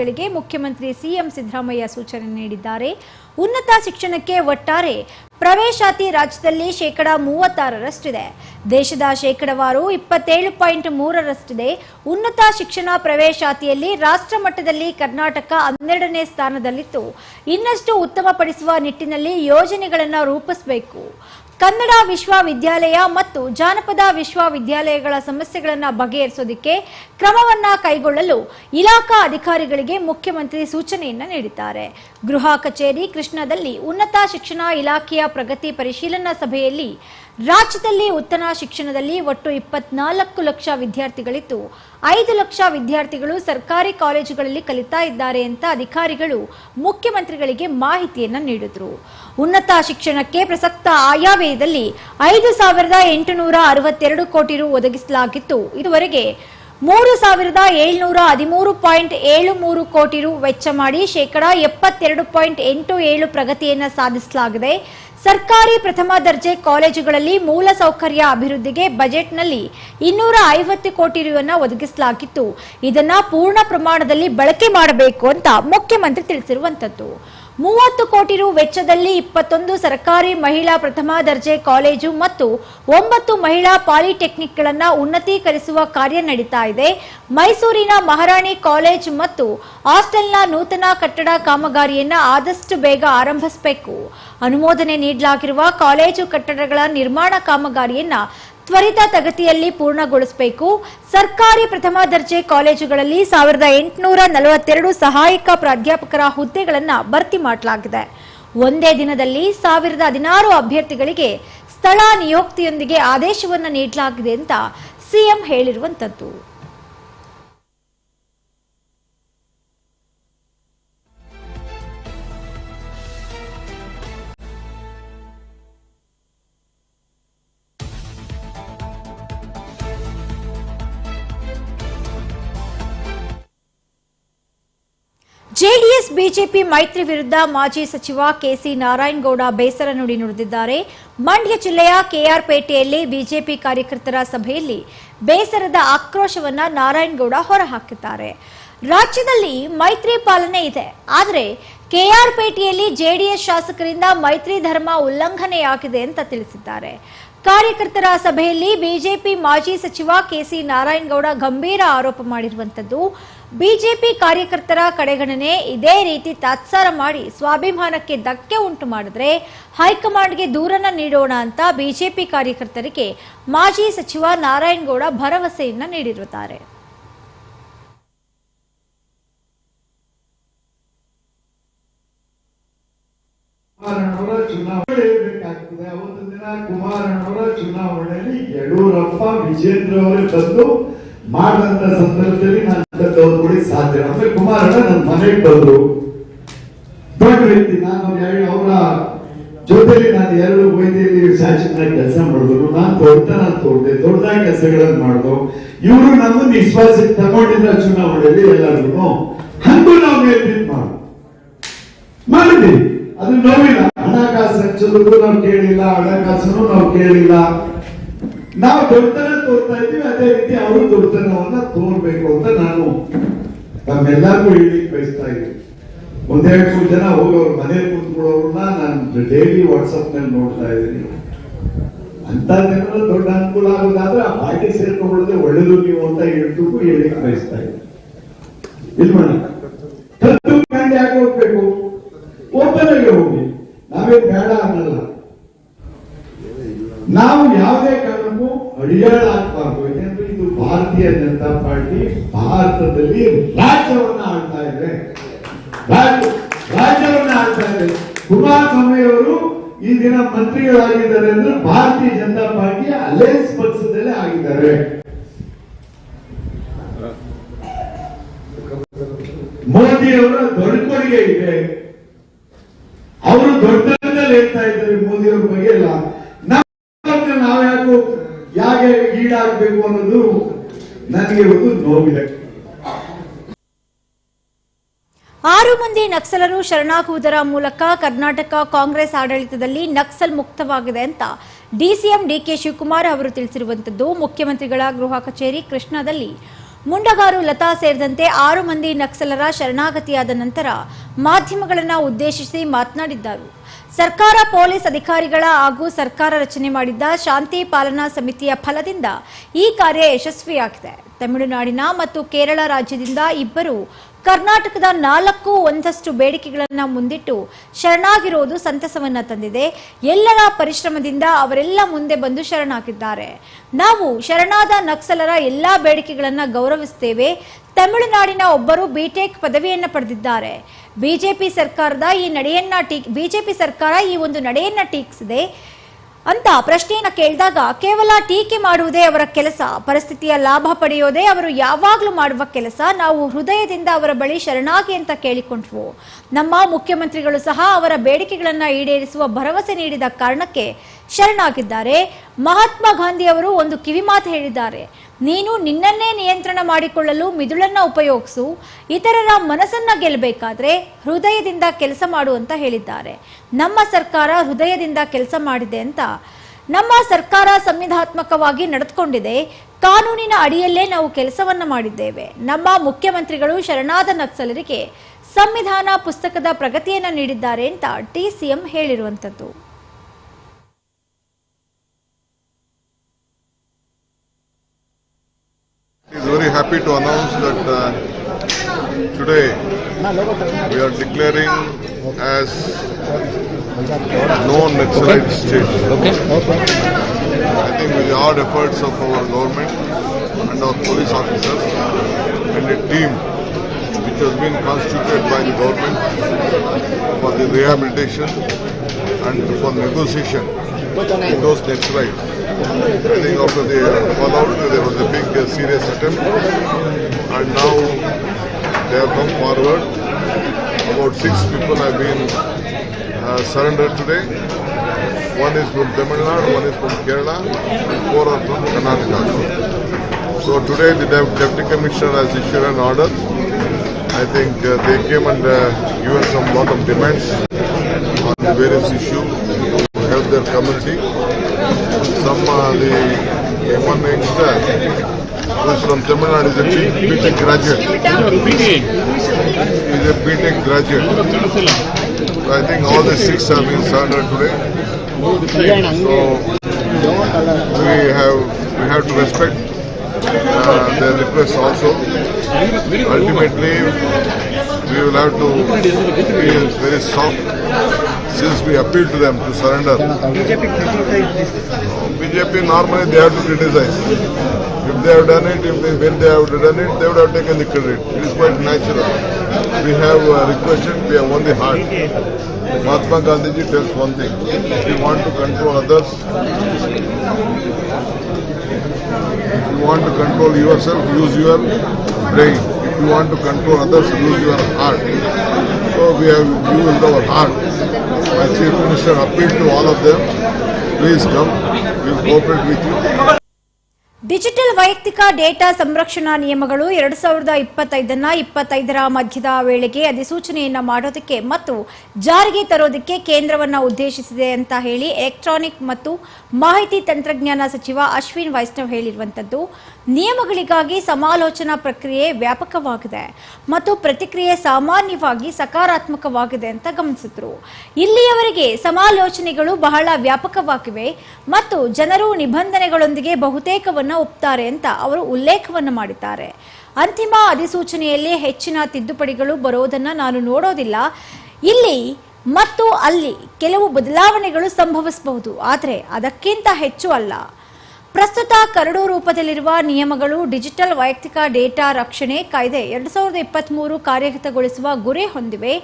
ಅಧಿಕಾರಿಗಳಿಗೆ ಮುಖ್ಯಮಂತ್ರಿ ಸಿಎಂ ಸಿದ್ದರಾಮಯ್ಯ ಸೂಚನೆ ನೀಡಿದ್ದಾರೆ. ಉನ್ನತ ಶಿಕ್ಷಣಕ್ಕೆ ಒಟ್ಟಾರೆ ಪ್ರವೇಶಾತಿ ರಾಜ್ಯದಲ್ಲಿ ಶೇಕಡ ಮೂವತ್ತಾರರಷ್ಟಿದೆ. ದೇಶದ ಶೇಕಡವಾರು ಇಪ್ಪತ್ತೇಳು ಪಾಯಿಂಟ್ ಮೂರರಷ್ಟಿದೆ. ಉನ್ನತ ಶಿಕ್ಷಣ ಪ್ರವೇಶಾತಿಯಲ್ಲಿ ರಾಷ್ಟ್ರ ಮಟ್ಟದಲ್ಲಿ ಕರ್ನಾಟಕ ಹನ್ನೆರಡನೇ ಸ್ಥಾನದಲ್ಲಿತ್ತು. ಇನ್ನಷ್ಟು ಉತ್ತಮಪಡಿಸುವ ನಿಟ್ಟಿನಲ್ಲಿ ಯೋಜನೆಗಳನ್ನು ರೂಪಿಸಬೇಕು. ಕನ್ನಡ ವಿಶ್ವವಿದ್ಯಾಲಯ ಮತ್ತು ಜಾನಪದ ವಿಶ್ವವಿದ್ಯಾಲಯಗಳ ಸಮಸ್ಯೆಗಳನ್ನು ಬಗೆಹರಿಸೋದಕ್ಕೆ ಕ್ರಮವನ್ನ ಕೈಗೊಳ್ಳಲು ಇಲಾಖಾ ಅಧಿಕಾರಿಗಳಿಗೆ ಮುಖ್ಯಮಂತ್ರಿ ಸೂಚನೆಯನ್ನ ನೀಡಿದ್ದಾರೆ. ಗೃಹ ಕಚೇರಿ ಕೃಷ್ಣದಲ್ಲಿ ಉನ್ನತ ಶಿಕ್ಷಣ ಇಲಾಖೆಯ ಪ್ರಗತಿ ಪರಿಶೀಲನಾ ಸಭೆಯಲ್ಲಿ ರಾಜ್ಯದಲ್ಲಿ ಉತ್ತಮ ಶಿಕ್ಷಣದಲ್ಲಿ ಒಟ್ಟು ಇಪ್ಪತ್ನಾಲ್ಕು ಲಕ್ಷ ವಿದ್ಯಾರ್ಥಿಗಳಿದ್ದು, ಐದು ಲಕ್ಷ ವಿದ್ಯಾರ್ಥಿಗಳು ಸರ್ಕಾರಿ ಕಾಲೇಜುಗಳಲ್ಲಿ ಕಲಿತಾ ಇದ್ದಾರೆ ಅಂತ ಅಧಿಕಾರಿಗಳು ಮುಖ್ಯಮಂತ್ರಿಗಳಿಗೆ ಮಾಹಿತಿಯನ್ನು ನೀಡಿದ್ರು. ಉನ್ನತ ಶಿಕ್ಷಣಕ್ಕೆ ಪ್ರಸಕ್ತ ಆಯವ್ಯಯದಲ್ಲಿ ಐದು ಸಾವಿರದ ಎಂಟುನೂರ ಅರವತ್ತೆರಡು ಕೋಟಿ ರು ಒದಗಿಸಲಾಗಿತ್ತು. ಇದುವರೆಗೆ ಮೂರು ಸಾವಿರದ ಏಳ್ನೂರ ಹದಿಮೂರು ಪಾಯಿಂಟ್ ಏಳು ಮೂರು ಕೋಟಿ ರು ವೆಚ್ಚ ಮಾಡಿ ಶೇಕಡ ಎಪ್ಪತ್ತೆರಡು ಪಾಯಿಂಟ್ ಎಂಟು ಏಳು ಪ್ರಗತಿಯನ್ನು ಸಾಧಿಸಲಾಗಿದೆ. ಸರ್ಕಾರಿ ಪ್ರಥಮ ದರ್ಜೆ ಕಾಲೇಜುಗಳಲ್ಲಿ ಮೂಲ ಸೌಕರ್ಯ ಅಭಿವೃದ್ಧಿಗೆ ಬಜೆಟ್ನಲ್ಲಿ ಇನ್ನೂರ ಐವತ್ತು ಕೋಟಿ ರೂಪಾಯಿ ಒದಗಿಸಲಾಗಿತ್ತು. ಇದನ್ನ ಪೂರ್ಣ ಪ್ರಮಾಣದಲ್ಲಿ ಬಳಕೆ ಮಾಡಬೇಕು ಅಂತ ಮುಖ್ಯಮಂತ್ರಿ ತಿಳಿಸಿರುವಂತದ್ದು. ಮೂವತ್ತು ಕೋಟಿ ರು ವೆಚ್ಚದಲ್ಲಿ ಇಪ್ಪತ್ತೊಂದು ಸರ್ಕಾರಿ ಮಹಿಳಾ ಪ್ರಥಮ ದರ್ಜೆ ಕಾಲೇಜು ಮತ್ತು ಒಂಬತ್ತು ಮಹಿಳಾ ಪಾಲಿಟೆಕ್ನಿಕ್ಗಳನ್ನು ಉನ್ನತೀಕರಿಸುವ ಕಾರ್ಯ ನಡೀತಾ ಇದೆ. ಮೈಸೂರಿನ ಮಹಾರಾಣಿ ಕಾಲೇಜ್ ಮತ್ತು ಹಾಸ್ಟೆಲ್ನ ನೂತನ ಕಟ್ಟಡ ಕಾಮಗಾರಿಯನ್ನು ಆದಷ್ಟು ಬೇಗ ಆರಂಭಿಸಬೇಕು. ಅನುಮೋದನೆ ನೀಡಲಾಗಿರುವ ಕಾಲೇಜು ಕಟ್ಟಡಗಳ ನಿರ್ಮಾಣ ಕಾಮಗಾರಿಯನ್ನ ತ್ವರಿತ ತಗತಿಯಲ್ಲಿ ಪೂರ್ಣಗೊಳಿಸಬೇಕು. ಸರ್ಕಾರಿ ಪ್ರಥಮ ದರ್ಜೆ ಕಾಲೇಜುಗಳಲ್ಲಿ ಸಾವಿರದ ಎಂಟುನೂರ ನಲವತ್ತೆರಡು ಸಹಾಯಕ ಪ್ರಾಧ್ಯಾಪಕರ ಹುದ್ದೆಗಳನ್ನು ಭರ್ತಿ ಮಾಡಲಾಗಿದೆ. ಒಂದೇ ದಿನದಲ್ಲಿ ಸಾವಿರದ ಹದಿನಾರು ಅಭ್ಯರ್ಥಿಗಳಿಗೆ ಸ್ಥಳ ನಿಯೋಕ್ತಿಯೊಂದಿಗೆ ಆದೇಶವನ್ನು ನೀಡಲಾಗಿದೆ ಅಂತ ಸಿಎಂ ಹೇಳಿರುವಂತದ್ದು. ಜೆಡಿಎಸ್, ಬಿಜೆಪಿ ಮೈತ್ರಿ ವಿರುದ್ಧ ಮಾಜಿ ಸಚಿವ ಕೆಸಿ ನಾರಾಯಣಗೌಡ ಬೇಸರ ನುಡಿ ನುಡಿದಿದ್ದಾರೆ. ಮಂಡ್ಯ ಜಿಲ್ಲೆಯ ಕೆಆರ್ಪೇಟೆಯಲ್ಲಿ ಬಿಜೆಪಿ ಕಾರ್ಯಕರ್ತರ ಸಭೆಯಲ್ಲಿ ಬೇಸರದ ಆಕ್ರೋಶವನ್ನ ನಾರಾಯಣಗೌಡ ಹೊರಹಾಕಿದ್ದಾರೆ. ರಾಜ್ಯದಲ್ಲಿ ಮೈತ್ರಿ ಪಾಲನೆ ಇದೆ. ಆದರೆ ಕೆಆರ್ಪೇಟೆಯಲ್ಲಿ ಜೆಡಿಎಸ್ ಶಾಸಕರಿಂದ ಮೈತ್ರಿ ಧರ್ಮ ಉಲ್ಲಂಘನೆಯಾಗಿದೆ ಅಂತ ತಿಳಿಸಿದ್ದಾರೆ. ಕಾರ್ಯಕರ್ತರ ಸಭೆಯಲ್ಲಿ ಬಿಜೆಪಿ ಮಾಜಿ ಸಚಿವ ಕೆಸಿ ನಾರಾಯಣಗೌಡ ಗಂಭೀರ ಆರೋಪ ಮಾಡಿರುವಂತದ್ದು ಬಿಜೆಪಿ ಕಾರ್ಯಕರ್ತರ ಕಡೆಗಣನೆ ಇದೇ ರೀತಿ ತಾತ್ಸಾರ ಮಾಡಿ ಸ್ವಾಭಿಮಾನಕ್ಕೆ ಧಕ್ಕೆ ಉಂಟು ಮಾಡಿದ್ರೆ ಹೈಕಮಾಂಡ್ಗೆ ದೂರನ್ನ ನೀಡೋಣ ಅಂತ ಬಿಜೆಪಿ ಕಾರ್ಯಕರ್ತರಿಗೆ ಮಾಜಿ ಸಚಿವ ನಾರಾಯಣಗೌಡ ಭರವಸೆಯನ್ನ ನೀಡಿರುತ್ತಾರೆ. ಚುನಾವಣೆಯಲ್ಲಿ ಯಡಿಯೂರಪ್ಪ ವಿಜೇಂದ್ರ ಅವರೇ ಬಂದು ಮಾಡಂತ ಸಂದರ್ಭದಲ್ಲಿ ನಾನು ತೋರ್ಕೊಡಿ ಸಾಧ್ಯ. ಅಂದ್ರೆ ಕುಮಾರಣ್ಣ ನನ್ನ ಮನೆಗೆ ಬಂದು ದೊಡ್ಡ ವ್ಯಕ್ತಿ, ನಾನು ಅವ್ರ ಜೊತೆಲಿ ನಾನು ಎರಡು ವೈದ್ಯರಲ್ಲಿ ಶಾಸಕರಾಗಿ ಕೆಲಸ ಮಾಡಿದ್ರು. ನಾನು ದೊಡ್ಡತನ ತೋರ್ದೆ ದೊಡ್ಡದಾಗಿ ಕೆಲಸಗಳನ್ನು ಮಾಡ್ದು. ಇವರು ನಮ್ಮನ್ನು ವಿಶ್ವಾಸಕ್ಕೆ ತಗೊಂಡಿದ್ದ ಚುನಾವಣೆಯಲ್ಲಿ ಎಲ್ಲರಿಗೂ ಹಂಗೂ ನಾವು ಮೇಲ್ಬಿಟ್ಟು ಮಾಡು. ಮಾಡಿದ್ದೀವಿ. ಅದು ನೋವಿಲ್ಲ. ಹಣಕಾಸು ಹಂಚಲು ನಾವು ಕೇಳಿಲ್ಲ, ಹಣಕಾಸನ್ನು ನಾವು ಕೇಳಿಲ್ಲ. ನಾವು ದೊಡ್ಡತನ ತೋರ್ತಾ ಇದ್ದೀವಿ, ಅದೇ ರೀತಿ ಅವರು ದೊಡ್ಡತನವನ್ನ ತೋರ್ಬೇಕು ಅಂತ ನಾನು ತಮ್ಮೆಲ್ಲರಿಗೂ ಹೇಳಿಕ್ ಬಯಸ್ತಾ ಇದ್ದೀನಿ. ಒಂದೆರಡು ಜನ ಹೋಗಿ ಅವ್ರ ಮನೇಲಿ ಕೂತ್ಕೊಳ್ಳೋರನ್ನ ನಾನು ಡೈಲಿ ವಾಟ್ಸಪ್ನಲ್ಲಿ ನೋಡ್ತಾ ಇದ್ದೀನಿ. ಅಂತ ಜನರ ದೊಡ್ಡ ಅನುಕೂಲ ಆಗೋದಾದ್ರೆ ಆ ಪಾರ್ಟಿ ಸೇರ್ಕೊಂಡ್ಬಿಡದೆ ಒಳ್ಳೆದು ನೀವು ಅಂತ ಹೇಳ್ತಿಗೂ ಹೇಳಿಕ್ ಬಯಸ್ತಾ ಇದ್ದೀನಿ. ಯಾಕೆ ಹೋಗ್ಬೇಕು? ಓಪನ್ ಹೋಗಿ. ನಾವೇ ಬೇಡ ಅನ್ನಲ್ಲ. ನಾವು ಯಾವುದೇ ಅಡಿಯಾಳ ಅಂದ್ರೆ ಯಾಕಂದ್ರೆ ಇದು ಭಾರತೀಯ ಜನತಾ ಪಾರ್ಟಿ ಭಾರತದಲ್ಲಿ ರಾಜ್ಯವನ್ನ ಆಳ್ತಾ ಇದೆ. ರಾಜ್ಯ- ರಾಜ್ಯವನ್ನ ಆಳ್ತಾ ಇದೆ. ಕುಮಾರಸ್ವಾಮಿ ಅವರು ಈ ದಿನ ಮಂತ್ರಿಗಳಾಗಿದ್ದಾರೆ ಅಂದ್ರೆ ಭಾರತೀಯ ಜನತಾ ಪಾರ್ಟಿ ಅಲಯನ್ಸ್ ಪಕ್ಷದಲ್ಲೇ ಆಗಿದ್ದಾರೆ. ಮೋದಿ ಅವರ ದೊಡ್ಡ ಕೊಡುಗೆ ಇದೆ. ಅವರು ದೊಡ್ಡದಲ್ಲಿ ಹೇಳ್ತಾ ಇದ್ದಾರೆ ಮೋದಿ ಅವ್ರ ಬಗ್ಗೆ ಎಲ್ಲ ನಾವು ನಾವು ಯಾಕೋ ಯಾಕೆ ಈಡಾಗಬೇಕು ಅನ್ನೋದು ನನಗೆ ಒಂದು ನೋವಿದೆ. ಆರು ಮಂದಿ ನಕ್ಸಲರು ಶರಣಾಗುವುದರ ಮೂಲಕ ಕರ್ನಾಟಕ ಕಾಂಗ್ರೆಸ್ ಆಡಳಿತದಲ್ಲಿ ನಕ್ಸಲ್ ಮುಕ್ತವಾಗಿದೆ ಅಂತ ಡಿಸಿಎಂ ಡಿಕೆ ಶಿವಕುಮಾರ್ ಅವರು ತಿಳಿಸಿರುವಂತದ್ದು ಮುಖ್ಯಮಂತ್ರಿಗಳ ಗೃಹ ಕಚೇರಿ ಕೃಷ್ಣಾದಲ್ಲಿ. ಮುಂಡಗಾರು ಲತಾ ಸೇರಿದಂತೆ ಆರು ಮಂದಿ ನಕ್ಸಲರ ಶರಣಾಗತಿಯಾದ ನಂತರ ಮಾಧ್ಯಮಗಳನ್ನು ಉದ್ದೇಶಿಸಿ ಮಾತನಾಡಿದ್ದಾರೆ. ಸರ್ಕಾರ, ಪೊಲೀಸ್ ಅಧಿಕಾರಿಗಳ ಹಾಗೂ ಸರ್ಕಾರ ರಚನೆ ಮಾಡಿದ್ದ ಶಾಂತಿ ಪಾಲನಾ ಸಮಿತಿಯ ಫಲದಿಂದ ಈ ಕಾರ್ಯ ಯಶಸ್ವಿಯಾಗಿದೆ. ತಮಿಳುನಾಡಿನ ಮತ್ತು ಕೇರಳ ರಾಜ್ಯದಿಂದ ಇಬ್ಬರು ಕರ್ನಾಟಕದ ನಾಲ್ಕು ಒಂದಷ್ಟು ಬೇಡಿಕೆಗಳನ್ನು ಮುಂದಿಟ್ಟು ಶರಣಾಗಿರುವುದು ಸಂತಸವನ್ನ ತಂದಿದೆ. ಎಲ್ಲರ ಪರಿಶ್ರಮದಿಂದ ಅವರೆಲ್ಲ ಮುಂದೆ ಬಂದು ಶರಣಾಗಿದ್ದಾರೆ ನಾವು ಶರಣಾದ ನಕ್ಸಲರ ಎಲ್ಲಾ ಬೇಡಿಕೆಗಳನ್ನು ಗೌರವಿಸುತ್ತೇವೆ ತಮಿಳುನಾಡಿನ ಒಬ್ಬರು ಬಿಟೆಕ್ ಪದವಿಯನ್ನು ಪಡೆದಿದ್ದಾರೆ. ಬಿಜೆಪಿ ಸರ್ಕಾರದ ಈ ನಡೆಯನ್ನ ಟೀ ಬಿಜೆಪಿ ಸರ್ಕಾರ ಈ ಒಂದು ನಡೆಯನ್ನ ಟೀಕಿಸಿದೆ. ಅಂತ ಪ್ರಶ್ನೆಯನ್ನ ಕೇಳಿದಾಗ ಕೇವಲ ಟೀಕೆ ಮಾಡುವುದೇ ಅವರ ಕೆಲಸ, ಪರಿಸ್ಥಿತಿಯ ಲಾಭ ಪಡೆಯೋದೇ ಅವರು ಯಾವಾಗಲೂ ಮಾಡುವ ಕೆಲಸ, ನಾವು ಹೃದಯದಿಂದ ಅವರ ಬಳಿ ಶರಣಾಗಿ ಅಂತ ಕೇಳಿಕೊಂಡ್ವು ನಮ್ಮ ಮುಖ್ಯಮಂತ್ರಿಗಳು ಸಹ ಅವರ ಬೇಡಿಕೆಗಳನ್ನ ಈಡೇರಿಸುವ ಭರವಸೆ ನೀಡಿದ ಕಾರಣಕ್ಕೆ ಶರಣಾಗಿದ್ದಾರೆ. ಮಹಾತ್ಮ ಗಾಂಧಿ ಅವರು ಒಂದು ಕಿವಿಮಾತು ಹೇಳಿದ್ದಾರೆ. ನೀನು ನಿನ್ನನ್ನೇ ನಿಯಂತ್ರಣ ಮಾಡಿಕೊಳ್ಳಲು ಮಿದುಳನ್ನ ಉಪಯೋಗಿಸು, ಇತರರ ಮನಸ್ಸನ್ನ ಗೆಲ್ಲಬೇಕಾದ್ರೆ ಹೃದಯದಿಂದ ಕೆಲಸ ಮಾಡು ಅಂತ ಹೇಳಿದ್ದಾರೆ. ನಮ್ಮ ಸರ್ಕಾರ ಹೃದಯದಿಂದ ಕೆಲಸ ಮಾಡಿದೆ ಅಂತ. ನಮ್ಮ ಸರ್ಕಾರ ಸಂವಿಧಾತ್ಮಕವಾಗಿ ನಡೆದುಕೊಂಡಿದೆ. ಕಾನೂನಿನ ಅಡಿಯಲ್ಲೇ ನಾವು ಕೆಲಸವನ್ನ ಮಾಡಿದ್ದೇವೆ. ನಮ್ಮ ಮುಖ್ಯಮಂತ್ರಿಗಳು ಶರಣಾದ ನಕ್ಸಲರಿಗೆ ಸಂವಿಧಾನ ಪುಸ್ತಕದ ಪ್ರಗತಿಯನ್ನ ನೀಡಿದ್ದಾರೆ ಅಂತ ಟಿ ಸಿಎಂ ಹೇಳಿರುವಂತದ್ದು is very happy to announce that uh, today we are declaring as non-Naxalite state. I think with the hard efforts of our government and our police officers and a team which has been constituted by the government for the rehabilitation and for negotiation with those Naxalites. I think after the fallout, there was a big uh, serious attempt, and now they have come forward. About six people have been uh, surrendered today. One is from Tamil Nadu, one is from Kerala, and four are from Karnataka. So today the Dep- Deputy Commissioner has issued an order. I think uh, they came and uh, given some lot of demands on the various issues to help their community uh, the one youngster who is from Tamil a B- BTech graduate. Is a BTech graduate. I think all the six have been surrendered today. So we have we have to respect uh, their requests also. Ultimately, we will have to be very soft since we appeal to them to surrender. BJP normally they have to criticize. If they have done it, if they, when they have done it, they would have taken the credit. It is quite natural. We have uh, requested, we have won the heart. Mahatma Gandhi ji tells one thing. If you want to control others, if you want to control yourself, use your brain. If you want to control others, use your heart. So we have used our heart. My Chief Minister appealed to all of them, please come, we will cooperate with you. Digital ವೈಯಕ್ತಿಕ data ಸಂರಕ್ಷಣಾ ನಿಯಮಗಳು ಎರಡು ಸಾವಿರದ ಇಪ್ಪತ್ತೈದನ್ನ ಇಪ್ಪತ್ತೈದರ ಮಧ್ಯದ ವೇಳೆಗೆ ಅಧಿಸೂಚನೆಯನ್ನ ಮಾಡೋದಕ್ಕೆ ಮತ್ತು ಜಾರಿಗೆ ತರೋದಕ್ಕೆ ಕೇಂದ್ರವನ್ನ ಉದ್ದೇಶಿಸಿದೆ ಅಂತ ಹೇಳಿ ಎಲೆಕ್ಟ್ರಾನಿಕ್ ಮತ್ತು ಮಾಹಿತಿ ತಂತ್ರಜ್ಞಾನ ಸಚಿವ ಅಶ್ವಿನ್ ವೈಷ್ಣವ್ ಹೇಳಿರುವಂತದ್ದು, ನಿಯಮಗಳಿಗಾಗಿ ಸಮಾಲೋಚನಾ ಪ್ರಕ್ರಿಯೆ ವ್ಯಾಪಕವಾಗಿದೆ ಮತ್ತು ಪ್ರತಿಕ್ರಿಯೆ ಸಾಮಾನ್ಯವಾಗಿ ಸಕಾರಾತ್ಮಕವಾಗಿದೆ ಅಂತ ಗಮನಿಸಿದ್ರು. ಇಲ್ಲಿಯವರೆಗೆ ಸಮಾಲೋಚನೆಗಳು ಬಹಳ ವ್ಯಾಪಕವಾಗಿವೆ ಮತ್ತು ಜನರು ನಿಬಂಧನೆಗಳೊಂದಿಗೆ ಬಹುತೇಕವನ್ನ ಒಪ್ತಾರೆ ಅಂತ ಅವರು ಉಲ್ಲೇಖವನ್ನು ಮಾಡಿದ್ದಾರೆ. ಅಂತಿಮ ಅಧಿಸೂಚನೆಯಲ್ಲಿ ಹೆಚ್ಚಿನ ತಿದ್ದುಪಡಿಗಳು ಬರೋದನ್ನ ನಾನು ನೋಡೋದಿಲ್ಲ. ಇಲ್ಲಿ ಮತ್ತು ಅಲ್ಲಿ ಕೆಲವು ಬದಲಾವಣೆಗಳು ಸಂಭವಿಸಬಹುದು. ಆದರೆ ಅದಕ್ಕಿಂತ ಹೆಚ್ಚು ಅಲ್ಲ. ಪ್ರಸ್ತುತ ಕರಡು ರೂಪದಲ್ಲಿರುವ ನಿಯಮಗಳು ಡಿಜಿಟಲ್ ವೈಯಕ್ತಿಕ ಡೇಟಾ ರಕ್ಷಣೆ ಕಾಯ್ದೆ ಎರಡು ಸಾವಿರದ ಇಪ್ಪತ್ತ್ಮೂರು ಕಾರ್ಯಗತಗೊಳಿಸುವ ಗುರಿ ಹೊಂದಿವೆ.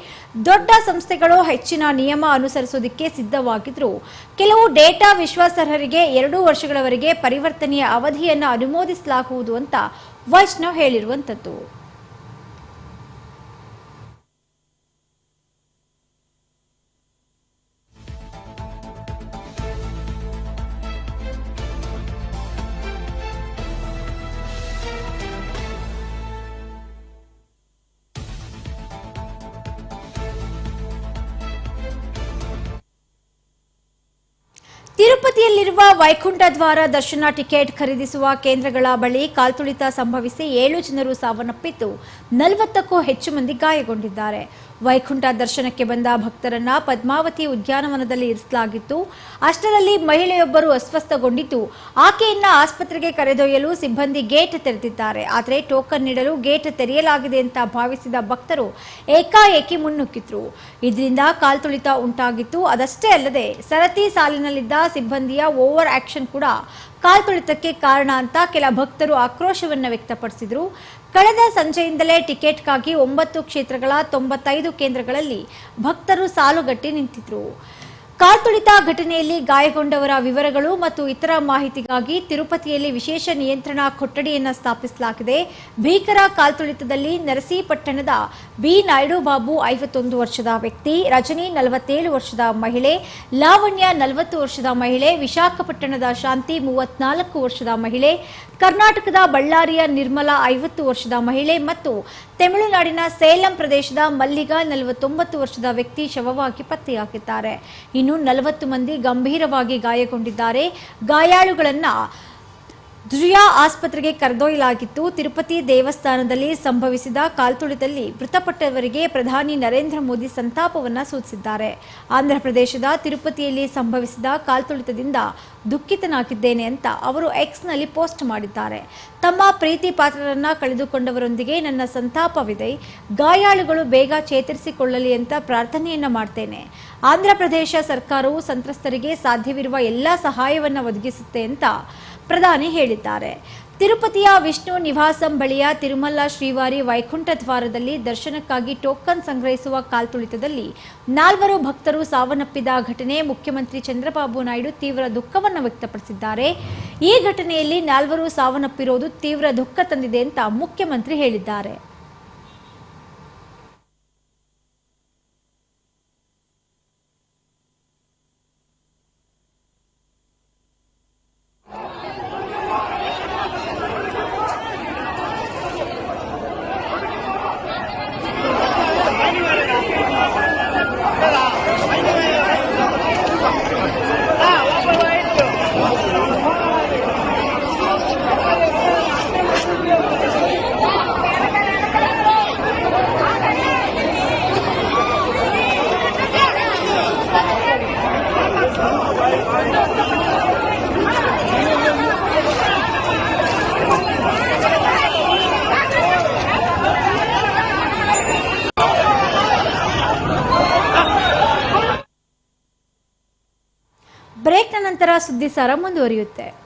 ದೊಡ್ಡ ಸಂಸ್ಥೆಗಳು ಹೆಚ್ಚಿನ ನಿಯಮ ಅನುಸರಿಸುವುದಕ್ಕೆ ಸಿದ್ಧವಾಗಿದ್ದರೂ ಕೆಲವು ಡೇಟಾ ವಿಶ್ವಾಸಾರ್ಹರಿಗೆ ಎರಡು ವರ್ಷಗಳವರೆಗೆ ಪರಿವರ್ತನೆಯ ಅವಧಿಯನ್ನು ಅನುಮೋದಿಸಲಾಗುವುದು ಅಂತ ವೈಷ್ಣವ್ ಹೇಳಿರುವಂಥದ್ದು. ತಿರುಪತಿಯಲ್ಲಿರುವ ವೈಕುಂಠ ದ್ವಾರ ದರ್ಶನ ಟಿಕೆಟ್ ಖರೀದಿಸುವ ಕೇಂದ್ರಗಳ ಬಳಿ ಕಾಲ್ತುಳಿತ ಸಂಭವಿಸಿ ಏಳು ಜನರು ಸಾವನ್ನಪ್ಪಿದ್ದು ನಲವತ್ತಕ್ಕೂ ಹೆಚ್ಚು ಮಂದಿ ಗಾಯಗೊಂಡಿದ್ದಾರೆ. ವೈಕುಂಠ ದರ್ಶನಕ್ಕೆ ಬಂದ ಭಕ್ತರನ್ನ ಪದ್ಮಾವತಿ ಉದ್ಯಾನವನದಲ್ಲಿ ಇರಿಸಲಾಗಿತ್ತು. ಅಷ್ಟರಲ್ಲಿ ಮಹಿಳೆಯೊಬ್ಬರು ಅಸ್ವಸ್ಥಗೊಂಡಿದ್ದು, ಆಕೆಯನ್ನ ಆಸ್ಪತ್ರೆಗೆ ಕರೆದೊಯ್ಯಲು ಸಿಬ್ಬಂದಿ ಗೇಟ್ ತೆರೆದಿದ್ದಾರೆ. ಆದರೆ ಟೋಕನ್ ನೀಡಲು ಗೇಟ್ ತೆರೆಯಲಾಗಿದೆ ಅಂತ ಭಾವಿಸಿದ ಭಕ್ತರು ಏಕಾಏಕಿ ಮುನ್ನುಕ್ಕಿದ್ರು ಇದರಿಂದ ಕಾಲ್ತುಳಿತ ಉಂಟಾಗಿತ್ತು. ಅದಷ್ಟೇ ಅಲ್ಲದೆ ಸರತಿ ಸಾಲಿನಲ್ಲಿದ್ದ ಸಿಬ್ಬಂದಿಯ ಓವರ್ ಆಕ್ಷನ್ ಕೂಡ ಕಾಲ್ತುಳಿತಕ್ಕೆ ಕಾರಣ ಅಂತ ಕೆಲ ಭಕ್ತರು ಆಕ್ರೋಶವನ್ನು ವ್ಯಕ್ತಪಡಿಸಿದ್ರು. ಕಳೆದ ಸಂಜೆಯಿಂದಲೇ ಟಿಕೆಟ್ಗಾಗಿ ಒಂಬತ್ತು ಕ್ಷೇತ್ರಗಳ ತೊಂಬತ್ತೈದು ಕೇಂದ್ರಗಳಲ್ಲಿ ಭಕ್ತರು ಸಾಲುಗಟ್ಟಿ ನಿಂತಿದ್ರು. ಕಾರ್ತುಳಿತ ಘಟನೆಯಲ್ಲಿ ಗಾಯಗೊಂಡವರ ವಿವರಗಳು ಮತ್ತು ಇತರ ಮಾಹಿತಿಗಾಗಿ ತಿರುಪತಿಯಲ್ಲಿ ವಿಶೇಷ ನಿಯಂತ್ರಣ ಕೊಠಡಿಯನ್ನು ಸ್ಥಾಪಿಸಲಾಗಿದೆ. ಭೀಕರ ಕಾಲ್ತುಳಿತದಲ್ಲಿ ನರಸೀಪಟ್ಟಣದ ಬಿ. ನಾಯ್ಡು ಬಾಬು ಐವತ್ತೊಂದು ವರ್ಷದ ವ್ಯಕ್ತಿ, ರಜನಿ ನಲವತ್ತೇಳು ವರ್ಷದ ಮಹಿಳೆ, ಲಾವಣ್ಯ ನಲವತ್ತು ವರ್ಷದ ಮಹಿಳೆ, ವಿಶಾಖಪಟ್ಟಣದ ಶಾಂತಿ ಮೂವತ್ನಾಲ್ಕು ವರ್ಷದ ಮಹಿಳೆ ಕರ್ನಾಟಕದ ಬಳ್ಳಾರಿಯ ನಿರ್ಮಲಾ ಐವತ್ತು ವರ್ಷದ ಮಹಿಳೆ ಮತ್ತು ತಮಿಳುನಾಡಿನ ಸೇಲಂ ಪ್ರದೇಶದ ಮಲ್ಲಿಗ ನಲವತ್ತೊಂಬತ್ತು ವರ್ಷದ ವ್ಯಕ್ತಿ ಶವವಾಗಿ ಪತ್ತೆಯಾಗಿದ್ದಾರೆ. ಇನ್ನು ನಲವತ್ತು ಮಂದಿ ಗಂಭೀರವಾಗಿ ಗಾಯಗೊಂಡಿದ್ದಾರೆ. ಗಾಯಾಳುಗಳನ್ನ ದುರಿಯಾ ಆಸ್ಪತ್ರೆಗೆ ಕರೆದೊಯ್ಯಲಾಗಿತ್ತು. ತಿರುಪತಿ ದೇವಸ್ಥಾನದಲ್ಲಿ ಸಂಭವಿಸಿದ ಕಾಲ್ತುಳಿತಲ್ಲಿ ಮೃತಪಟ್ಟವರಿಗೆ ಪ್ರಧಾನಿ ನರೇಂದ್ರ ಮೋದಿ ಸಂತಾಪವನ್ನು ಸೂಚಿಸಿದ್ದಾರೆ. ಆಂಧ್ರಪ್ರದೇಶದ ತಿರುಪತಿಯಲ್ಲಿ ಸಂಭವಿಸಿದ ಕಾಲ್ತುಳಿತದಿಂದ ದುಃಖಿತನಾಗಿದ್ದೇನೆ ಅಂತ ಅವರು ಎಕ್ಸ್ನಲ್ಲಿ ಪೋಸ್ಟ್ ಮಾಡಿದ್ದಾರೆ. ತಮ್ಮ ಪ್ರೀತಿ ಪಾತ್ರರನ್ನ ಕಳೆದುಕೊಂಡವರೊಂದಿಗೆ ನನ್ನ ಸಂತಾಪವಿದೆ. ಗಾಯಾಳುಗಳು ಬೇಗ ಚೇತರಿಸಿಕೊಳ್ಳಲಿ ಅಂತ ಪ್ರಾರ್ಥನೆಯನ್ನ ಮಾಡ್ತೇನೆ. ಆಂಧ್ರಪ್ರದೇಶ ಸರ್ಕಾರವು ಸಂತ್ರಸ್ತರಿಗೆ ಸಾಧ್ಯವಿರುವ ಎಲ್ಲ ಸಹಾಯವನ್ನು ಒದಗಿಸುತ್ತೆ ಅಂತ ಪ್ರಧಾನಿ ಹೇಳಿದ್ದಾರೆ. ತಿರುಪತಿಯ ವಿಷ್ಣು ನಿವಾಸಂ ಬಳಿಯ ತಿರುಮಲ ಶ್ರೀವಾರಿ ವೈಕುಂಠ ದ್ವಾರದಲ್ಲಿ ದರ್ಶನಕ್ಕಾಗಿ ಟೋಕನ್ ಸಂಗ್ರಹಿಸುವ ಕಾಲ್ತುಳಿತದಲ್ಲಿ ನಾಲ್ವರು ಭಕ್ತರು ಸಾವನ್ನಪ್ಪಿದ ಘಟನೆ ಮುಖ್ಯಮಂತ್ರಿ ಚಂದ್ರಬಾಬು ನಾಯ್ಡು ತೀವ್ರ ದುಃಖವನ್ನು ವ್ಯಕ್ತಪಡಿಸಿದ್ದಾರೆ. ಈ ಘಟನೆಯಲ್ಲಿ ನಾಲ್ವರು ಸಾವನ್ನಪ್ಪಿರೋದು ತೀವ್ರ ದುಃಖ ತಂದಿದೆ ಅಂತ ಮುಖ್ಯಮಂತ್ರಿ ಹೇಳಿದ್ದಾರೆ ಬ್ರೇಕ್ನ ನಂತರ ಸುದ್ದಿ ಸಾರ ಮುಂದುವರಿಯುತ್ತೆ.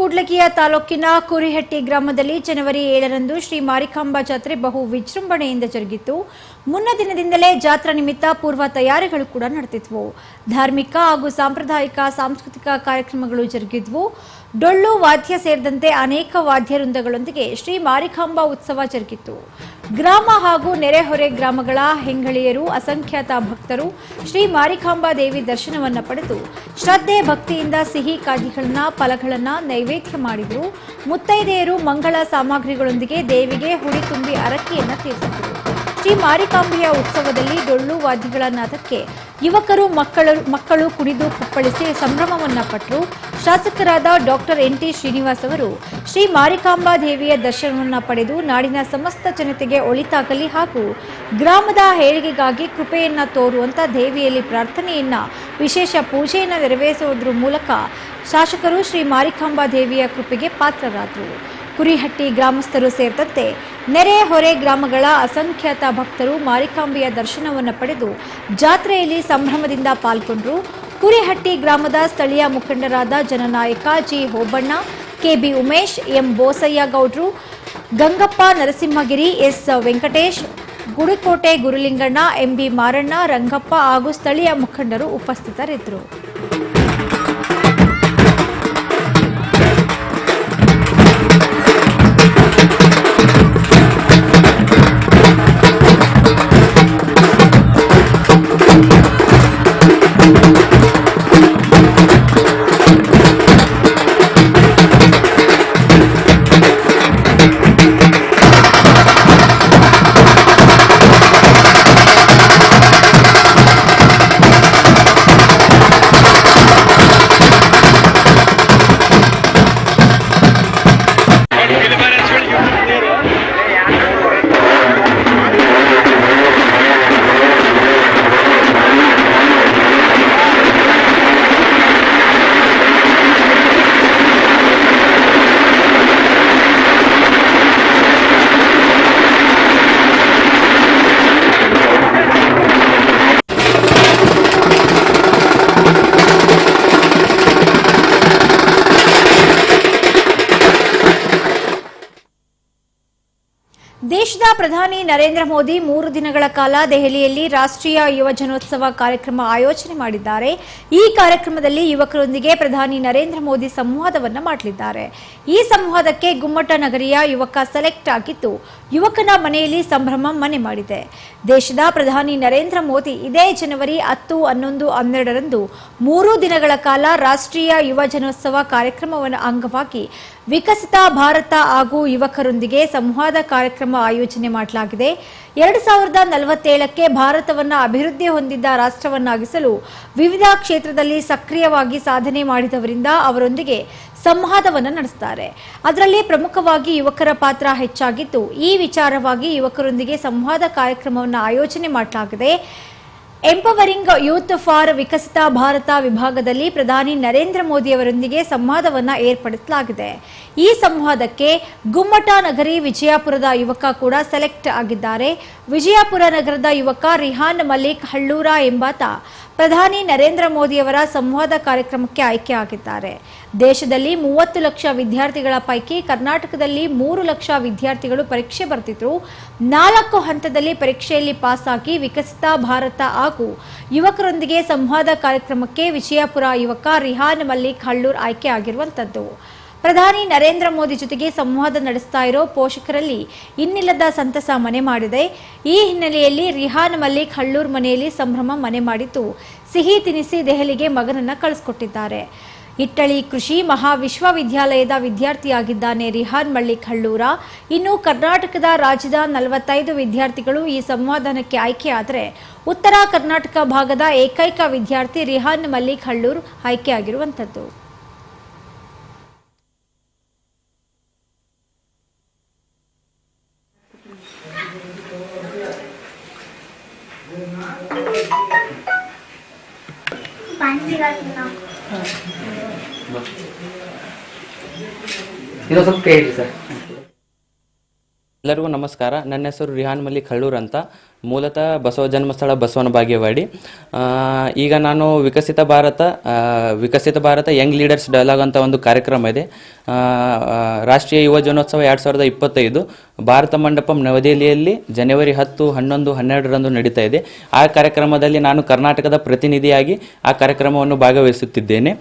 ಕೂಡ್ಲಗಿಯ ತಾಲೂಕಿನ ಕುರಿಹಟ್ಟಿ ಗ್ರಾಮದಲ್ಲಿ ಜನವರಿ ಏಳರಂದು ಶ್ರೀ ಮಾರಿಕಾಂಬಾ ಜಾತ್ರೆ ಬಹು ವಿಜೃಂಭಣೆಯಿಂದ ಜರುಗಿತು. ಮುನ್ನ ದಿನದಿಂದಲೇ ಜಾತ್ರಾ ನಿಮಿತ್ತ ಪೂರ್ವ ತಯಾರಿಗಳು ಕೂಡ ನಡೆದಿದ್ವು. ಧಾರ್ಮಿಕ ಹಾಗೂ ಸಾಂಪ್ರದಾಯಿಕ, ಸಾಂಸ್ಕೃತಿಕ ಕಾರ್ಯಕ್ರಮಗಳು ಜರುಗಿದ್ವು. ಡೊಳ್ಳು ವಾದ್ಯ ಸೇರಿದಂತೆ ಅನೇಕ ವಾದ್ಯ ವೃಂದಗಳೊಂದಿಗೆ ಶ್ರೀ ಮಾರಿಕಾಂಬಾ ಉತ್ಸವ ಜರುಗಿತು. ಗ್ರಾಮ ಹಾಗೂ ನೆರೆಹೊರೆ ಗ್ರಾಮಗಳ ಹೆಂಗಳಿಯರು ಅಸಂಖ್ಯಾತ ಭಕ್ತರು ಶ್ರೀ ಮಾರಿಕಾಂಬಾ ದೇವಿ ದರ್ಶನವನ್ನು ಪಡೆದು ಶ್ರದ್ಧೆ ಭಕ್ತಿಯಿಂದ ಸಿಹಿ ಕಾದಿಗಳನ್ನ ಫಲಗಳನ್ನ ನೈವೇದ್ಯ ಮಾಡಿದರು. ಮುತ್ತೈದೆಯರು ಮಂಗಳ ಸಾಮಗ್ರಿಗಳೊಂದಿಗೆ ದೇವಿಗೆ ಹುಡಿ ತುಂಬಿ ಅರಕೆಯನ್ನು ತೀರಿಸಿದರು. ಶ್ರೀ ಮಾರಿಕಾಂಬೆಯ ಉತ್ಸವದಲ್ಲಿ ಡೊಳ್ಳು ವಾದ್ಯಗಳ ನಾದಕ್ಕೆ ಯುವಕರು, ಮಕ್ಕಳು ಮಕ್ಕಳು ಕುಡಿದು ಕುಪ್ಪಳಿಸಿ ಸಂಭ್ರಮವನ್ನ ಪಟ್ಟರು ಶಾಸಕರಾದ ಡಾಕ್ಟರ್ ಎನ್ ಟಿ ಶ್ರೀನಿವಾಸ್ ಅವರು ಶ್ರೀ ಮಾರಿಕಾಂಬಾ ದೇವಿಯ ದರ್ಶನವನ್ನ ಪಡೆದು ನಾಡಿನ ಸಮಸ್ತ ಜನತೆಗೆ ಒಳಿತಾಗಲಿ ಹಾಗೂ ಗ್ರಾಮದ ಏಳಿಗೆಗಾಗಿ ಕೃಪೆಯನ್ನ ತೋರುವಂತ ದೇವಿಯಲ್ಲಿ ಪ್ರಾರ್ಥನೆಯನ್ನ ವಿಶೇಷ ಪೂಜೆಯನ್ನ ನೆರವೇರಿಸುವುದರ ಮೂಲಕ ಶಾಸಕರು ಶ್ರೀ ಮಾರಿಕಾಂಬಾ ದೇವಿಯ ಕೃಪೆಗೆ ಪಾತ್ರರಾದರು. ಕುರಿಹಟ್ಟಿ ಗ್ರಾಮಸ್ಥರು ಸೇರಿದಂತೆ ನೆರೆ ಹೊರೆ ಗ್ರಾಮಗಳ ಅಸಂಖ್ಯಾತ ಭಕ್ತರು ಮಾರಿಕಾಂಬೆಯ ದರ್ಶನವನ್ನು ಪಡೆದು ಜಾತ್ರೆಯಲ್ಲಿ ಸಂಭ್ರಮದಿಂದ ಪಾಲ್ಗೊಂಡರು. ಕುರಿಹಟ್ಟಿ ಗ್ರಾಮದ ಸ್ಥಳೀಯ ಮುಖಂಡರಾದ ಜನನಾಯಕ G Hobanna, KB Umesh, M Bosayya Gowdru, Gangappa Narasimhagiri, S Venkatesh, Gudikote Gurulinganna, MB Maranna, Rangappa ಹಾಗೂ ಸ್ಥಳೀಯ ಮುಖಂಡರು ಉಪಸ್ಥಿತರಿದ್ದರು. ದೇಶದ ಪ್ರಧಾನಿ ನರೇಂದ್ರ ಮೋದಿ ಮೂರು ದಿನಗಳ ಕಾಲ ದೆಹಲಿಯಲ್ಲಿ ರಾಷ್ಟ್ರೀಯ ಯುವಜನೋತ್ಸವ ಕಾರ್ಯಕ್ರಮ ಆಯೋಜನೆ ಮಾಡಿದ್ದಾರೆ. ಈ ಕಾರ್ಯಕ್ರಮದಲ್ಲಿ ಯುವಕರೊಂದಿಗೆ ಪ್ರಧಾನಿ ನರೇಂದ್ರ ಮೋದಿ ಸಂವಾದವನ್ನ ಮಾಡಲಿದ್ದಾರೆ. ಈ ಸಂವಾದಕ್ಕೆ ಗುಮ್ಮಟ ನಗರಿಯ ಯುವಕ ಸೆಲೆಕ್ಟ್ ಆಗಿದ್ದು, ಯುವಕನ ಮನೆಯಲ್ಲಿ ಸಂಭ್ರಮ ಮನೆ ಮಾಡಿದೆ. ದೇಶದ ಪ್ರಧಾನಿ ನರೇಂದ್ರ ಮೋದಿ ಇದೇ ಜನವರಿ ಹತ್ತು, ಹನ್ನೊಂದು, ಹನ್ನೆರಡರಂದು ಮೂರು ದಿನಗಳ ಕಾಲ ರಾಷ್ಟ್ರೀಯ ಯುವಜನೋತ್ಸವ ಕಾರ್ಯಕ್ರಮವನ್ನು ಅಂಗವಾಗಿ ವಿಕಸಿತ ಭಾರತ ಹಾಗೂ ಯುವಕರೊಂದಿಗೆ ಸಂವಾದ ಕಾರ್ಯಕ್ರಮ ಆಯೋಜನೆ ಮಾಡಲಾಗಿದೆ. ಎರಡು ಸಾವಿರದ ನಲವತ್ತೇಳಕ್ಕೆ ಭಾರತವನ್ನು ಅಭಿವೃದ್ಧಿ ಹೊಂದಿದ್ದ ರಾಷ್ಟ್ರವನ್ನಾಗಿಸಲು ವಿವಿಧ ಕ್ಷೇತ್ರದಲ್ಲಿ ಸಕ್ರಿಯವಾಗಿ ಸಾಧನೆ ಮಾಡಿದವರಿಂದ ಅವರೊಂದಿಗೆ ಸಂವಾದವನ್ನು ನಡೆಸುತ್ತಾರೆ ಅದರಲ್ಲಿ ಪ್ರಮುಖವಾಗಿ ಯುವಕರ ಪಾತ್ರ ಹೆಚ್ಚಾಗಿದ್ದು, ಈ ವಿಚಾರವಾಗಿ ಯುವಕರೊಂದಿಗೆ ಸಂವಾದ ಕಾರ್ಯಕ್ರಮವನ್ನು ಆಯೋಜನೆ ಮಾಡಲಾಗಿದೆ. Empowering youth for Viksit Bharat ವಿಭಾಗದಲ್ಲಿ ಪ್ರಧಾನಿ ನರೇಂದ್ರ ಮೋದಿ ಅವರೊಂದಿಗೆ ಸಂವಾದವನ್ನು ಏರ್ಪಡಿಸಲಾಗಿದೆ ಈ ಸಂವಾದಕ್ಕೆ ಗುಮ್ಮಟ ನಗರಿ ವಿಜಯಪುರದ ಯುವಕ ಕೂಡ ಸೆಲೆಕ್ಟ್ ಆಗಿದ್ದಾರೆ ವಿಜಯಪುರ ನಗರದ ಯುವಕ ರಿಹಾನ್ ಮಲಿಕ್ ಹಳ್ಳೂರ ಎಂಬಾತ ಪ್ರಧಾನಿ ನರೇಂದ್ರ ಮೋದಿಯವರ ಸಂವಾದ ಕಾರ್ಯಕ್ರಮಕ್ಕೆ ಆಯ್ಕೆಯಾಗಿದ್ದಾರೆ ದೇಶದಲ್ಲಿ ಮೂವತ್ತು ಲಕ್ಷ ವಿದ್ಯಾರ್ಥಿಗಳ ಪೈಕಿ ಕರ್ನಾಟಕದಲ್ಲಿ ಮೂರು ಲಕ್ಷ ವಿದ್ಯಾರ್ಥಿಗಳು ಪರೀಕ್ಷೆ ಬರ್ತಿದ್ರು. ನಾಲ್ಕು ಹಂತದಲ್ಲಿ ಪರೀಕ್ಷೆಯಲ್ಲಿ ಪಾಸ್ ಆಗಿ ವಿಕಸಿತ ಭಾರತ ಹಾಗೂ ಯುವಕರೊಂದಿಗೆ ಸಂವಾದ ಕಾರ್ಯಕ್ರಮಕ್ಕೆ ವಿಜಯಪುರ ಯುವಕ ರಿಹಾನ್ ಮಲ್ಲಿಕ್ ಹಳ್ಳೂರ್ ಆಯ್ಕೆ ಆಗಿರುವಂತದ್ದು. ಪ್ರಧಾನಿ ನರೇಂದ್ರ ಮೋದಿ ಜೊತೆಗೆ ಸಂವಾದ ನಡೆಸ್ತಾ ಇರೋ ಪೋಷಕರಲ್ಲಿ ಇನ್ನಿಲ್ಲದ ಸಂತಸ ಮನೆ ಮಾಡಿದೆ. ಈ ಹಿನ್ನೆಲೆಯಲ್ಲಿ ರಿಹಾನ್ ಮಲ್ಲಿಕ್ ಹಳ್ಳೂರ್ ಮನೆಯಲ್ಲಿ ಸಂಭ್ರಮ ಮನೆ ಮಾಡಿದ್ದು. ಸಿಹಿ ತಿನಿಸಿ ದೆಹಲಿಗೆ ಮಗನನ್ನ ಕಳಿಸ್ಕೊಟ್ಟಿದ್ದಾರೆ. ಇಟ್ಟಳಿ ಕೃಷಿ ಮಹಾವಿಶ್ವವಿದ್ಯಾಲಯದ ವಿದ್ಯಾರ್ಥಿಯಾಗಿದ್ದಾನೆ ರಿಹಾನ್ ಮಳ್ಳಿಕ್ ಹಳ್ಳೂರ ಇನ್ನು ಕರ್ನಾಟಕದ ರಾಜ್ಯದ ನಲವತ್ತೈದು ವಿದ್ಯಾರ್ಥಿಗಳು ಈ ಸಂವಾದನಕ್ಕೆ ಆಯ್ಕೆಯಾದರೆ ಉತ್ತರ ಕರ್ನಾಟಕ ಭಾಗದ ಏಕೈಕ ವಿದ್ಯಾರ್ಥಿ ರಿಹಾನ್ ಮಲ್ಲಿಕ್ ಹಳ್ಳೂರ್ ಆಯ್ಕೆಯಾಗಿರುವಂಥದ್ದು ಇದು ಸ್ವಲ್ಪ ಕೇಳಿ ಸರ್ ಎಲ್ಲರಿಗೂ ನಮಸ್ಕಾರ. ನನ್ನ ಹೆಸರು ರಿಹಾನ್ ಮಲ್ಲಿಕ್ ಹಳ್ಳೂರ್ ಅಂತ. ಮೂಲತಃ ಬಸವ ಜನ್ಮಸ್ಥಳ ಬಸವನ ಬಾಗೇವಾಡಿ. ಈಗ ನಾನು Viksit Bharat Viksit Bharat young leaders dialogue ಅಂತ ಒಂದು ಕಾರ್ಯಕ್ರಮ ಇದೆ. ರಾಷ್ಟ್ರೀಯ ಯುವ ಜನೋತ್ಸವ ಎರಡು ಸಾವಿರದ ಇಪ್ಪತ್ತೈದು. ಭಾರತ ಮಂಡಪಂ ನವದೆಹಲಿಯಲ್ಲಿ ಜನವರಿ ಹತ್ತು, ಹನ್ನೊಂದು, ಹನ್ನೆರಡರಂದು ನಡೀತಾ ಇದೆ. ಆ ಕಾರ್ಯಕ್ರಮದಲ್ಲಿ ನಾನು ಕರ್ನಾಟಕದ ಪ್ರತಿನಿಧಿಯಾಗಿ ಆ ಕಾರ್ಯಕ್ರಮವನ್ನು ಭಾಗವಹಿಸುತ್ತಿದ್ದೇನೆ.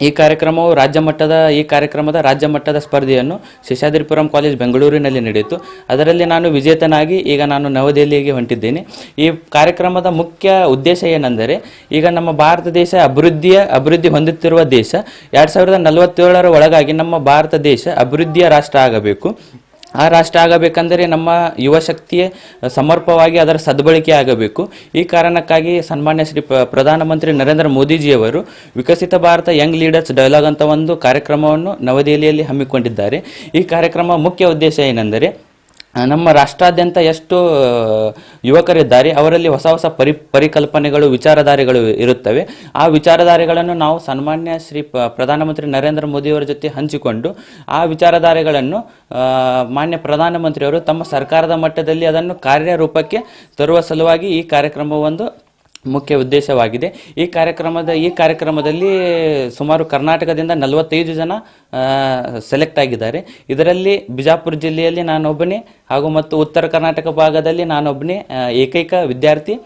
ಈ ಕಾರ್ಯಕ್ರಮವು ರಾಜ್ಯ ಮಟ್ಟದ, ಈ ಕಾರ್ಯಕ್ರಮದ ರಾಜ್ಯ ಮಟ್ಟದ ಸ್ಪರ್ಧೆಯನ್ನು ಶೇಷಾದ್ರಿಪುರಂ ಕಾಲೇಜ್ ಬೆಂಗಳೂರಿನಲ್ಲಿ ನಡೆಯಿತು. ಅದರಲ್ಲಿ ನಾನು ವಿಜೇತನಾಗಿ ಈಗ ನಾನು ನವದೆಹಲಿಗೆ ಹೊಂಟಿದ್ದೇನೆ. ಈ ಕಾರ್ಯಕ್ರಮದ ಮುಖ್ಯ ಉದ್ದೇಶ ಏನೆಂದರೆ, ಈಗ ನಮ್ಮ ಭಾರತ ದೇಶ ಅಭಿವೃದ್ಧಿಯ, ಅಭಿವೃದ್ಧಿ ಹೊಂದುತ್ತಿರುವ ದೇಶ, ಎರಡು ಸಾವಿರದ ನಲವತ್ತೇಳರ ಒಳಗಾಗಿ ನಮ್ಮ ಭಾರತ ದೇಶ ಅಭಿವೃದ್ಧಿಯ ರಾಷ್ಟ್ರ ಆಗಬೇಕು. ಆ ರಾಷ್ಟ್ರ ಆಗಬೇಕಂದರೆ ನಮ್ಮ ಯುವ ಶಕ್ತಿಯೇ ಸಮರ್ಪವಾಗಿ ಅದರ ಸದ್ಬಳಕೆ ಆಗಬೇಕು. ಈ ಕಾರಣಕ್ಕಾಗಿ ಸನ್ಮಾನ್ಯ ಶ್ರೀ ಪ್ರಧಾನಮಂತ್ರಿ ನರೇಂದ್ರ ಮೋದಿಜಿಯವರು Viksit Bharat young leaders dialogue ಅಂತ ಒಂದು ಕಾರ್ಯಕ್ರಮವನ್ನು ನವದೆಹಲಿಯಲ್ಲಿ ಹಮ್ಮಿಕೊಂಡಿದ್ದಾರೆ. ಈ ಕಾರ್ಯಕ್ರಮ ಮುಖ್ಯ ಉದ್ದೇಶ ಏನೆಂದರೆ ನಮ್ಮ ರಾಷ್ಟ್ರಾದ್ಯಂತ ಎಷ್ಟು ಯುವಕರಿದ್ದಾರೆ, ಅವರಲ್ಲಿ ಹೊಸ ಹೊಸ ಪರಿ, ಪರಿಕಲ್ಪನೆಗಳು, ವಿಚಾರಧಾರೆಗಳು ಇರುತ್ತವೆ. ಆ ವಿಚಾರಧಾರೆಗಳನ್ನು ನಾವು ಸನ್ಮಾನ್ಯ ಶ್ರೀ ಪ್ರಧಾನಮಂತ್ರಿ ನರೇಂದ್ರ ಮೋದಿಯವರ ಜೊತೆ ಹಂಚಿಕೊಂಡು, ಆ ವಿಚಾರಧಾರೆಗಳನ್ನು ಮಾನ್ಯ ಪ್ರಧಾನಮಂತ್ರಿಯವರು ತಮ್ಮ ಸರ್ಕಾರದ ಮಟ್ಟದಲ್ಲಿ ಅದನ್ನು ಕಾರ್ಯರೂಪಕ್ಕೆ ತರುವ ಸಲುವಾಗಿ ಈ ಕಾರ್ಯಕ್ರಮ ಒಂದು ಮುಖ್ಯ ಉದ್ದೇಶವಾಗಿದೆ. ಈ ಕಾರ್ಯಕ್ರಮದ ಈ ಕಾರ್ಯಕ್ರಮದಲ್ಲಿ ಸುಮಾರು ಕರ್ನಾಟಕದಿಂದ ನಲವತ್ತೈದು ಜನ ಸೆಲೆಕ್ಟ್ ಆಗಿದ್ದಾರೆ. ಇದರಲ್ಲಿ ಬಿಜಾಪುರ ಜಿಲ್ಲೆಯಲ್ಲಿ ನಾನೊಬ್ಬನೇ ಹಾಗೂ ಮತ್ತು ಉತ್ತರ ಕರ್ನಾಟಕ ಭಾಗದಲ್ಲಿ ನಾನೊಬ್ಬನೇ ಏಕೈಕ ವಿದ್ಯಾರ್ಥಿ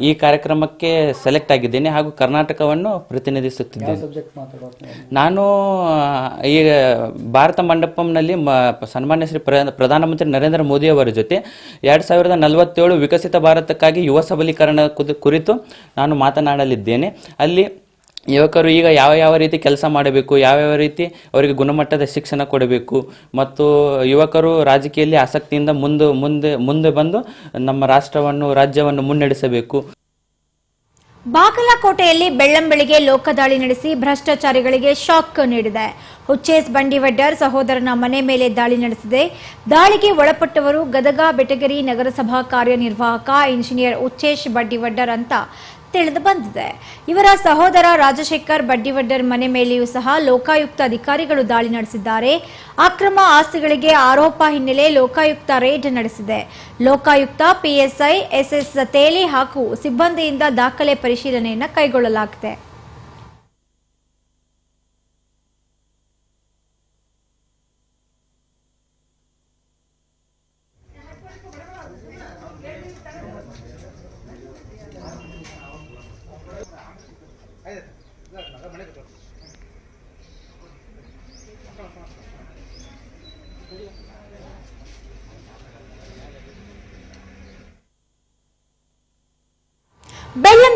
ಈ ಕಾರ್ಯಕ್ರಮಕ್ಕೆ ಸೆಲೆಕ್ಟ್ ಆಗಿದ್ದೇನೆ ಹಾಗೂ ಕರ್ನಾಟಕವನ್ನು ಪ್ರತಿನಿಧಿಸುತ್ತಿದ್ದೇನೆ. ನಾನು ಈ ಭಾರತ ಮಂಡಪಂನಲ್ಲಿ ಸನ್ಮಾನ್ಯ ಶ್ರೀ ಪ್ರ ಪ್ರಧಾನಮಂತ್ರಿ ನರೇಂದ್ರ ಮೋದಿ ಅವರ ಜೊತೆ ಎರಡು ಸಾವಿರದ ನಲವತ್ತೇಳು ವಿಕಸಿತ ಭಾರತಕ್ಕಾಗಿ ಯುವ ಸಬಲೀಕರಣ ಕುದ- ಕುರಿತು ನಾನು ಮಾತನಾಡಲಿದ್ದೇನೆ. ಅಲ್ಲಿ ಯುವಕರು ಈಗ ಯಾವ ಯಾವ ರೀತಿ ಕೆಲಸ ಮಾಡಬೇಕು, ಯಾವ ಯಾವ ರೀತಿ ಅವರಿಗೆ ಗುಣಮಟ್ಟದ ಶಿಕ್ಷಣ ಕೊಡಬೇಕು ಮತ್ತು ಯುವಕರು ರಾಜಕೀಯದಲ್ಲಿ ಆಸಕ್ತಿಯಿಂದ ಮುಂದೆ ಮುಂದೆ ಮುಂದೆ ಬಂದು ನಮ್ಮ ರಾಷ್ಟ್ರವನ್ನು, ರಾಜ್ಯವನ್ನು ಮುನ್ನಡೆಸಬೇಕು. ಬಾಗಲಕೋಟೆಯಲ್ಲಿ ಬೆಳ್ಳಂಬೆಳಿಗ್ಗೆ ಲೋಕದಾಳಿ ನಡೆಸಿ ಭ್ರಷ್ಟಾಚಾರಿಗಳಿಗೆ ಶಾಕ್ ನೀಡಿದೆ. ಹುಚ್ಚೇಸ್ ಬಂಡಿವಡ್ಡರ್ ಸಹೋದರನ ಮನೆ ಮೇಲೆ ದಾಳಿ ನಡೆಸಿದೆ. ದಾಳಿಗೆ ಒಳಪಟ್ಟವರು ಗದಗ ಬೆಟಗರಿ ನಗರಸಭಾ ಕಾರ್ಯನಿರ್ವಾಹಕ ಇಂಜಿನಿಯರ್ ಉಚ್ಚೇಶ್ ಬಂಡಿವಡ್ಡರ್ ಅಂತ ತಿಳಿದು ಬಂದಿದೆ. ಇವರ ಸಹೋದರ ರಾಜಶೇಖರ್ ಬಡ್ಡಿವಡ್ಡರ್ ಮನೆ ಮೇಲೆಯೂ ಸಹ ಲೋಕಾಯುಕ್ತ ಅಧಿಕಾರಿಗಳು ದಾಳಿ ನಡೆಸಿದ್ದಾರೆ. ಅಕ್ರಮ ಆಸ್ತಿಗಳಿಗೆ ಆರೋಪ ಹಿನ್ನೆಲೆ ಲೋಕಾಯುಕ್ತ ರೇಡ್ ನಡೆಸಿದೆ. ಲೋಕಾಯುಕ್ತ ಪಿಎಸ್ಐ, ಎಸ್ಎಸ್ ತೇಲಿ ಹಾಗೂ ಸಿಬ್ಬಂದಿಯಿಂದ ದಾಖಲೆ ಪರಿಶೀಲನೆಯನ್ನು ಕೈಗೊಳ್ಳಲಾಗಿದೆ.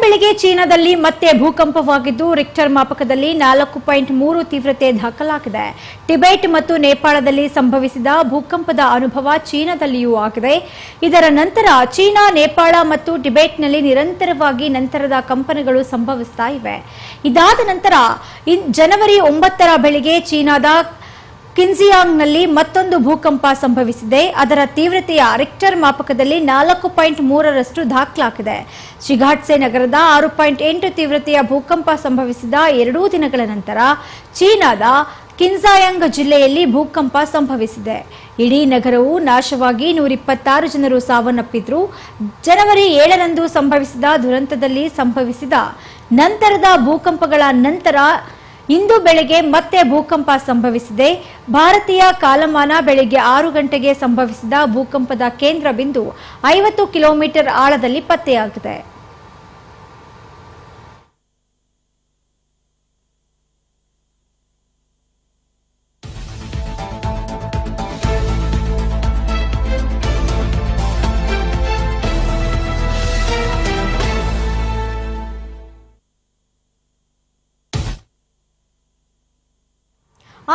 ಬೆಳ್ಳಂಬೆಳಗ್ಗೆ ಚೀನಾದಲ್ಲಿ ಮತ್ತೆ ಭೂಕಂಪವಾಗಿದ್ದು, ರಿಕ್ಟರ್ ಮಾಪಕದಲ್ಲಿ ನಾಲ್ಕು ಪಾಯಿಂಟ್ ಮೂರು ತೀವ್ರತೆ ದಾಖಲಾಗಿದೆ. ಟಿಬೆಟ್ ಮತ್ತು ನೇಪಾಳದಲ್ಲಿ ಸಂಭವಿಸಿದ ಭೂಕಂಪದ ಅನುಭವ ಚೀನಾದಲ್ಲಿಯೂ ಆಗಿದೆ. ಇದರ ನಂತರ ಚೀನಾ, ನೇಪಾಳ ಮತ್ತು ಟಿಬೆಟ್ನಲ್ಲಿ ನಿರಂತರವಾಗಿ ನಂತರದ ಕಂಪನಗಳು ಸಂಭವಿಸ್ತಾ ಇವೆ. ಇದಾದ ನಂತರ ಜನವರಿ ಒಂಬತ್ತರ ಬೆಳಿಗ್ಗೆ ಚೀನಾದ ಕಿನ್ಸಿಯಾಂಗ್ನಲ್ಲಿ ಮತ್ತೊಂದು ಭೂಕಂಪ ಸಂಭವಿಸಿದೆ. ಅದರ ತೀವ್ರತೆಯ ರಿಕ್ಟರ್ ಮಾಪಕದಲ್ಲಿ ನಾಲ್ಕು ಪಾಯಿಂಟ್ ಮೂರರಷ್ಟು ದಾಖಲಾಗಿದೆ ಶಿಘಾಟ್ಸೆ ನಗರದ ಆರು ಪಾಯಿಂಟ್ ಎಂಟು ತೀವ್ರತೆಯ ಭೂಕಂಪ ಸಂಭವಿಸಿದ ಎರಡೂ ದಿನಗಳ ನಂತರ ಚೀನಾದ ಕಿನ್ಸಾಯಾಂಗ್ ಜಿಲ್ಲೆಯಲ್ಲಿ ಭೂಕಂಪ ಸಂಭವಿಸಿದೆ. ಇಡೀ ನಗರವು ನಾಶವಾಗಿ ನೂರಿಪ್ಪತ್ತಾರು ಜನರು ಸಾವನ್ನಪ್ಪಿದ್ರು. ಜನವರಿ ಏಳರಂದು ಸಂಭವಿಸಿದ ದುರಂತದಲ್ಲಿ ಸಂಭವಿಸಿದ ನಂತರದ ಭೂಕಂಪಗಳ ನಂತರ ಇಂದು ಬೆಳಗ್ಗೆ ಮತ್ತೆ ಭೂಕಂಪ ಸಂಭವಿಸಿದೆ. ಭಾರತೀಯ ಕಾಲಮಾನ ಬೆಳಗ್ಗೆ ಆರು ಗಂಟೆಗೆ ಸಂಭವಿಸಿದ ಭೂಕಂಪದ ಕೇಂದ್ರ ಬಿಂದು ಐವತ್ತು ಕಿಲೋಮೀಟರ್ ಆಳದಲ್ಲಿ ಪತ್ತೆಯಾಗಿದೆ.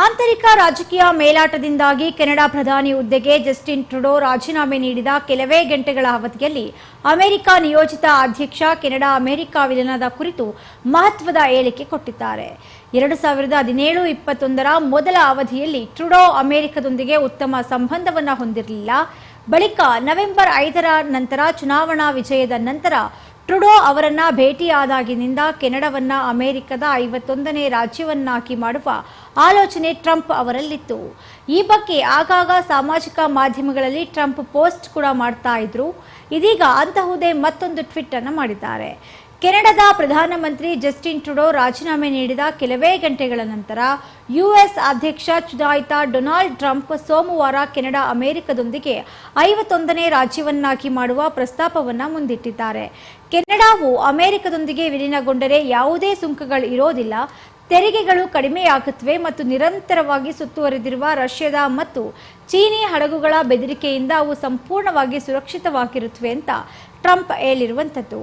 ಆಂತರಿಕ ರಾಜಕೀಯ ಮೇಲಾಟದಿಂದಾಗಿ ಕೆನಡಾ ಪ್ರಧಾನಿ ಹುದ್ದೆಗೆ ಜಸ್ಟಿನ್ ಟ್ರುಡೋ ರಾಜೀನಾಮೆ ನೀಡಿದ ಕೆಲವೇ ಗಂಟೆಗಳ ಅವಧಿಯಲ್ಲಿ ಅಮೆರಿಕ ನಿಯೋಜಿತ ಅಧ್ಯಕ್ಷ, ಕೆನಡಾ ಅಮೆರಿಕ ವಿಲನದ ಕುರಿತು ಮಹತ್ವದ ಹೇಳಿಕೆ ಕೊಟ್ಟಿದ್ದಾರೆ. ಎರಡು ಸಾವಿರದ ಹದಿನೇಳು ಇಪ್ಪತ್ತೊಂದರ ಮೊದಲ ಅವಧಿಯಲ್ಲಿ ಟ್ರುಡೋ ಅಮೆರಿಕದೊಂದಿಗೆ ಉತ್ತಮ ಸಂಬಂಧವನ್ನು ಹೊಂದಿರಲಿಲ್ಲ. ಬಳಿಕ ನವೆಂಬರ್ ಐದರ ನಂತರ ಚುನಾವಣಾ ವಿಜಯದ ನಂತರ ಟ್ರುಡೋ ಅವರನ್ನ ಭೇಟಿಯಾದಾಗಿನಿಂದ ಕೆನಡಾವನ್ನ ಅಮೆರಿಕದ ಐವತ್ತೊಂದನೇ ರಾಜ್ಯವನ್ನಾಗಿ ಮಾಡುವ ಆಲೋಚನೆ ಟ್ರಂಪ್ ಅವರಲ್ಲಿತ್ತು. ಈ ಬಗ್ಗೆ ಆಗಾಗ ಸಾಮಾಜಿಕ ಮಾಧ್ಯಮಗಳಲ್ಲಿ ಟ್ರಂಪ್ ಪೋಸ್ಟ್ ಕೂಡ ಮಾಡ್ತಾ ಇದ್ರು. ಇದೀಗ ಅಂತಹುದೇ ಮತ್ತೊಂದು ಟ್ವೀಟ್ ಅನ್ನು ಮಾಡಿದ್ದಾರೆ. ಕೆನಡಾದ ಪ್ರಧಾನಮಂತ್ರಿ ಜಸ್ಟಿನ್ ಟ್ರುಡೋ ರಾಜೀನಾಮೆ ನೀಡಿದ ಕೆಲವೇ ಗಂಟೆಗಳ ನಂತರ ಯುಎಸ್ ಅಧ್ಯಕ್ಷ ಚುನಾಯಿತ ಡೊನಾಲ್ಡ್ ಟ್ರಂಪ್ ಸೋಮವಾರ ಕೆನಡಾ ಅಮೆರಿಕದೊಂದಿಗೆ ಐವತ್ತೊಂದನೇ ರಾಜ್ಯವನ್ನಾಗಿ ಮಾಡುವ ಪ್ರಸ್ತಾಪವನ್ನು ಮುಂದಿಟ್ಟಿದ್ದಾರೆ. ಕೆನಡಾವು ಅಮೆರಿಕದೊಂದಿಗೆ ವಿಲೀನಗೊಂಡರೆ ಯಾವುದೇ ಸುಂಕಗಳು ಇರೋದಿಲ್ಲ. ತೆರಿಗೆಗಳು ಕಡಿಮೆಯಾಗುತ್ತವೆ ಮತ್ತು ನಿರಂತರವಾಗಿ ಸುತ್ತುವರಿದಿರುವ ರಷ್ಯಾದ ಮತ್ತು ಚೀನಿ ಹಡಗುಗಳ ಬೆದರಿಕೆಯಿಂದ ಅವು ಸಂಪೂರ್ಣವಾಗಿ ಸುರಕ್ಷಿತವಾಗಿರುತ್ತವೆ ಅಂತ ಟ್ರಂಪ್ ಹೇಳಿರುವಂಥದ್ದು.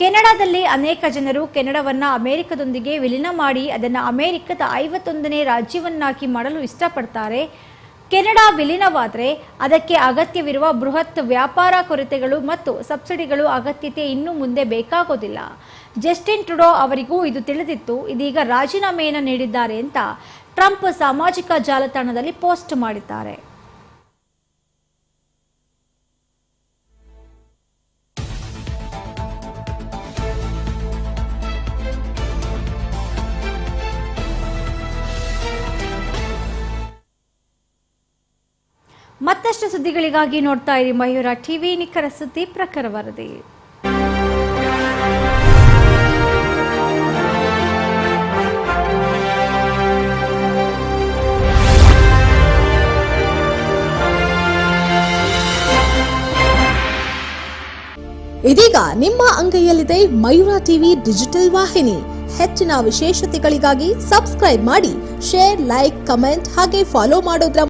ಕೆನಡಾದಲ್ಲಿ ಅನೇಕ ಜನರು ಕೆನಡಾವನ್ನ ಅಮೆರಿಕದೊಂದಿಗೆ ವಿಲೀನ ಮಾಡಿ ಅದನ್ನು ಅಮೆರಿಕದ ಐವತ್ತೊಂದನೇ ರಾಜ್ಯವನ್ನಾಗಿ ಮಾಡಲು ಇಷ್ಟಪಡ್ತಾರೆ. ಕೆನಡಾ ವಿಲೀನವಾದರೆ ಅದಕ್ಕೆ ಅಗತ್ಯವಿರುವ ಬೃಹತ್ ವ್ಯಾಪಾರ ಕೊರತೆಗಳು ಮತ್ತು ಸಬ್ಸಿಡಿಗಳು ಅಗತ್ಯತೆ ಇನ್ನು ಮುಂದೆ ಬೇಕಾಗೋದಿಲ್ಲ. ಜಸ್ಟಿನ್ ಟ್ರುಡೋ ಅವರಿಗೂ ಇದು ತಿಳಿದಿತ್ತು. ಇದೀಗ ರಾಜೀನಾಮೆಯನ್ನು ನೀಡಿದ್ದಾರೆ ಅಂತ ಟ್ರಂಪ್ ಸಾಮಾಜಿಕ ಜಾಲತಾಣದಲ್ಲಿ ಪೋಸ್ಟ್ ಮಾಡಿದ್ದಾರೆ. ಮತ್ತಷ್ಟು ಸುದ್ದಿಗಳಿಗಾಗಿ ನೋಡ್ತಾ ಇರಿ ಮಯೂರ ಟಿವಿ ನಿಖರ ಸುದ್ದಿ ಪ್ರಖರ ವರದಿ. ಇದೀಗ ನಿಮ್ಮ ಅಂಗೈಯಲ್ಲಿದೆ ಮಯೂರ ಟಿವಿ ಡಿಜಿಟಲ್ ವಾಹಿನಿ. ಹೆಚ್ಚಿನ ವಿಶೇಷತೆಗಳಿಗಾಗಿ ಸಬ್ಸ್ಕ್ರೈಬ್ ಮಾಡಿ, ಶೇರ್, ಲೈಕ್, ಕಮೆಂಟ್ ಹಾಗೆ ಫಾಲೋ ಮಾಡೋದ್ರ